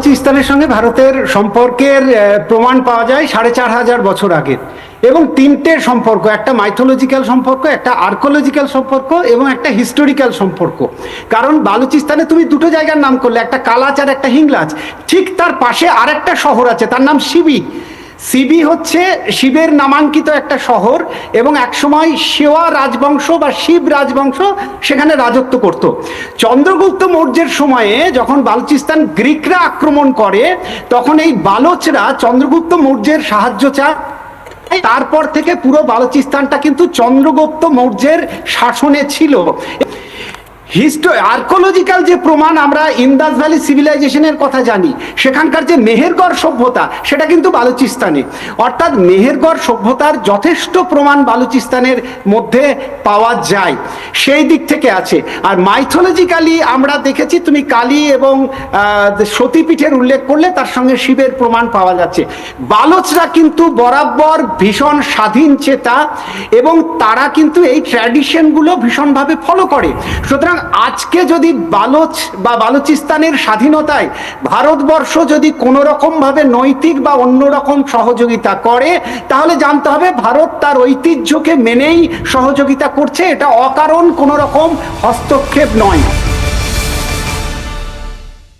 বালুচিস্তানের সঙ্গে ভারতের সম্পর্কের প্রমাণ পাওয়া যায় সাড়ে চার হাজার বছর আগে। এবং তিনটে সম্পর্ক, একটা মাইথোলজিক্যাল সম্পর্ক, একটা আর্কোলজিক্যাল সম্পর্ক এবং একটা হিস্টোরিক্যাল সম্পর্ক। কারণ বালুচিস্তানে তুমি দুটো জায়গার নাম করলে, একটা কালাচ আর একটা হিংলাচ। ঠিক তার পাশে আর একটা শহর আছে, তার নাম শিবি। সিবি হচ্ছে শিবের নামাঙ্কিত একটা শহর এবং একসময় সেওয়া রাজবংশ বা শিব রাজবংশ সেখানে রাজত্ব করত। চন্দ্রগুপ্ত মৌর্যের সময়ে যখন বালুচিস্তান গ্রিকরা আক্রমণ করে, তখন এই বালোচরা চন্দ্রগুপ্ত মৌর্যের সাহায্য চায়। তারপর থেকে পুরো বালুচিস্তানটা কিন্তু চন্দ্রগুপ্ত মৌর্যের শাসনে ছিল। হিস্টো আর্কোলজিক্যাল যে প্রমাণ আমরা ইন্দাস ভ্যালি সিভিলাইজেশনের কথা জানি, সেখানকার যে মেহেরগড় সভ্যতা, সেটা কিন্তু বালুচিস্তানে। অর্থাৎ মেহেরগড় সভ্যতার যথেষ্ট প্রমাণ বালুচিস্তানের মধ্যে পাওয়া যায়, সেই দিক থেকে আছে। আর মাইথোলজিক্যালি আমরা দেখেছি, তুমি কালী এবং সতীপীঠের উল্লেখ করলে, তার সঙ্গে শিবের প্রমাণ পাওয়া যাচ্ছে। বালচরা কিন্তু বরাবর ভীষণ স্বাধীন চেতা, এবং তারা কিন্তু এই ট্র্যাডিশনগুলো ভীষণভাবে ফলো করে। সুতরাং আজকে যদি বালোচ বা বালুচিস্তানের স্বাধীনতায় ভারতবর্ষ যদি কোনো রকমভাবে নৈতিক বা অন্য রকম সহযোগিতা করে, তাহলে জানতে হবে ভারত তার ঐতিহ্যকে মেনেই সহযোগিতা করছে। এটা অকারণ কোনো রকম হস্তক্ষেপ নয়।